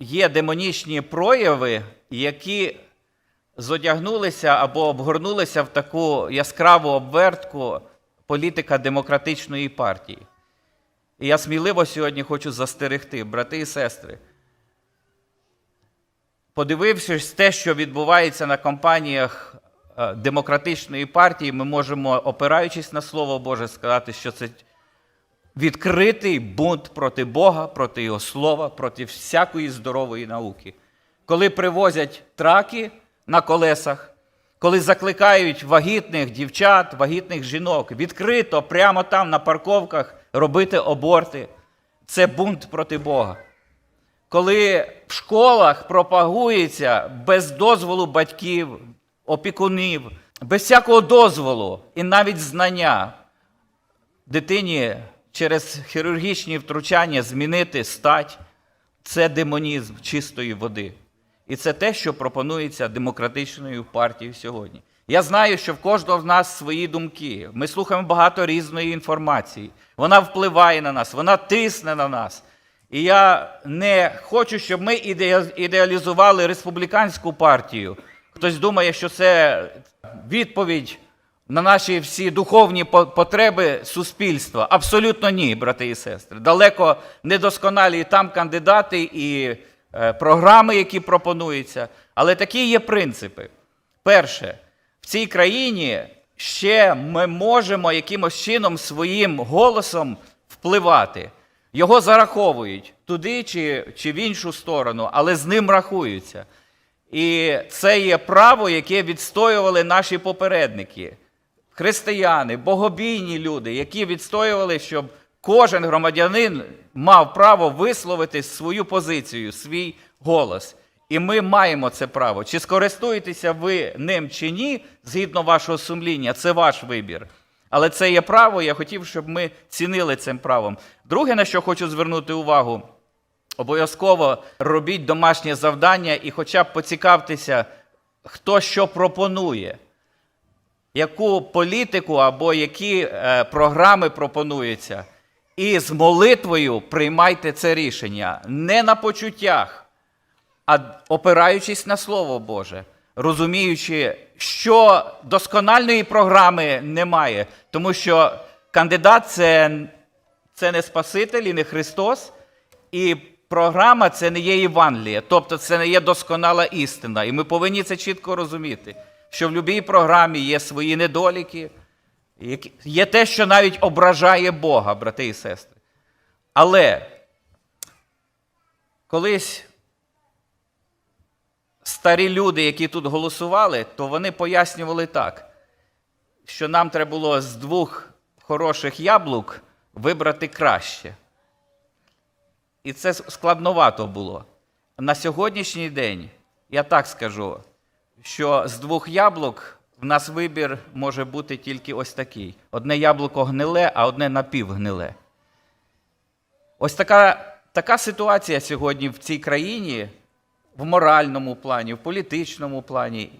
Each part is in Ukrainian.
є демонічні прояви, які зодягнулися або обгорнулися в таку яскраву обвертку політика демократичної партії. І я сміливо сьогодні хочу застерегти, брати і сестри. Подивившись те, що відбувається на кампаніях е, демократичної партії, ми можемо, опираючись на Слово Боже, сказати, що це відкритий бунт проти Бога, проти Його слова, проти всякої здорової науки. Коли привозять траки на колесах, коли закликають вагітних дівчат, вагітних жінок відкрито прямо там на парковках робити аборти, це бунт проти Бога. Коли в школах пропагується без дозволу батьків, опікунів, без всякого дозволу і навіть знання дитині через хірургічні втручання змінити стать, це демонізм чистої води. І це те, що пропонується демократичною партією сьогодні. Я знаю, що в кожного з нас свої думки. Ми слухаємо багато різної інформації. Вона впливає на нас, вона тисне на нас. І я не хочу, щоб ми іде- ідеалізували республіканську партію. Хтось думає, що це відповідь на наші всі духовні потреби суспільства. Абсолютно ні, брати і сестри. Далеко недосконалі там кандидати і е, програми, які пропонуються. Але такі є принципи. Перше, в цій країні ще ми можемо якимось чином своїм голосом впливати. Його зараховують туди чи, чи в іншу сторону, але з ним рахуються. І це є право, яке відстоювали наші попередники, християни, богобійні люди, які відстоювали, щоб кожен громадянин мав право висловити свою позицію, свій голос. І ми маємо це право. Чи скористуєтеся ви ним чи ні, згідно вашого сумління, це ваш вибір. Але це є право, я хотів, щоб ми цінили цим правом. Друге, на що хочу звернути увагу, обов'язково робіть домашнє завдання і хоча б поцікавтеся, хто що пропонує, яку політику або які е, програми пропонуються. І з молитвою приймайте це рішення не на почуттях, а опираючись на Слово Боже, розуміючи, що доскональної програми немає, тому що кандидат це, це не Спаситель і не Христос, і програма це не є Євангеліє, тобто це не є досконала істина. І ми повинні це чітко розуміти, що в будь-якій програмі є свої недоліки, є те, що навіть ображає Бога, брати і сестри. Але колись старі люди, які тут голосували, то вони пояснювали так, що нам треба було з двох хороших яблук вибрати краще. І це складновато було. На сьогоднішній день, я так скажу, що з двох яблук в нас вибір може бути тільки ось такий: одне яблуко гниле, а одне напівгниле. Ось така, така ситуація сьогодні в цій країні в моральному плані, в політичному плані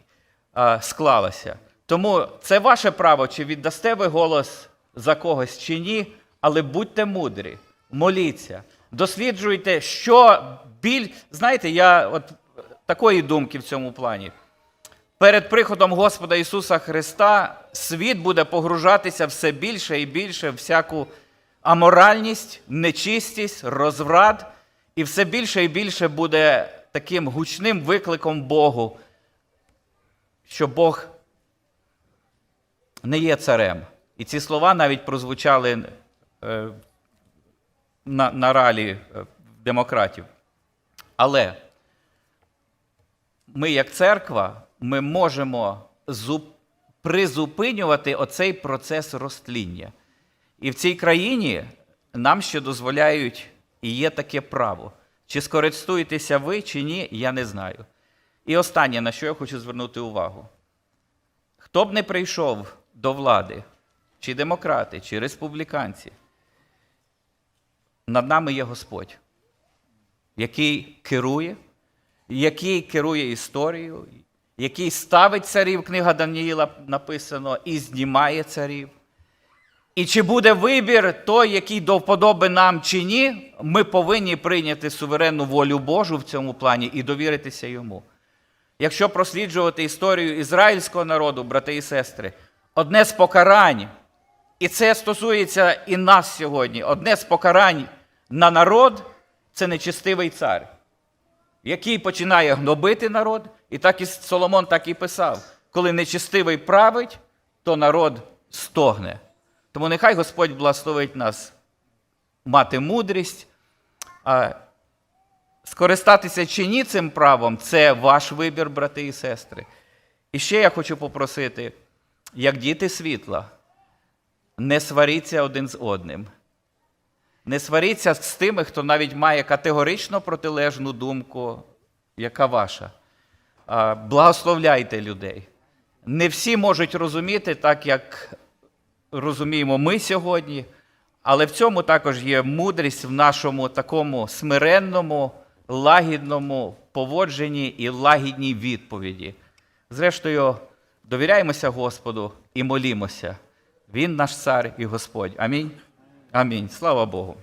склалася. Тому це ваше право, чи віддасте ви голос за когось чи ні, але будьте мудрі, моліться, досліджуйте, що біль. Знаєте, я от такої думки в цьому плані. Перед приходом Господа Ісуса Христа світ буде погружатися все більше і більше в всяку аморальність, нечистість, розврат, і все більше і більше буде таким гучним викликом Богу, що Бог не є царем. І ці слова навіть прозвучали е, на, на ралі е, демократів. Але ми, як церква, ми можемо призупинювати оцей процес розтління. І в цій країні нам ще дозволяють і є таке право. Чи скористуєтеся ви, чи ні, я не знаю. І останнє, на що я хочу звернути увагу. Хто б не прийшов до влади, чи демократи, чи республіканці, над нами є Господь, який керує, який керує історією, який ставить царів, книга Даніїла написано, і знімає царів. І чи буде вибір той, який до вподоби нам чи ні, ми повинні прийняти суверенну волю Божу в цьому плані і довіритися йому. Якщо просліджувати історію ізраїльського народу, брати і сестри, одне з покарань, і це стосується і нас сьогодні, одне з покарань на народ це нечистивий цар, який починає гнобити народ, і так і Соломон так і писав: коли нечистивий править, то народ стогне. Тому нехай Господь благословить нас мати мудрість. А скористатися чи ні цим правом це ваш вибір, брати і сестри. І ще я хочу попросити, як діти світла, не сваріться один з одним. Не сваріться з тими, хто навіть має категорично протилежну думку, яка ваша. Благословляйте людей. Не всі можуть розуміти так, як розуміємо ми сьогодні, але в цьому також є мудрість в нашому такому смиренному, лагідному поводженні і лагідній відповіді. Зрештою, довіряємося Господу і молімося. Він наш цар і Господь. Амінь. Амінь. Слава Богу.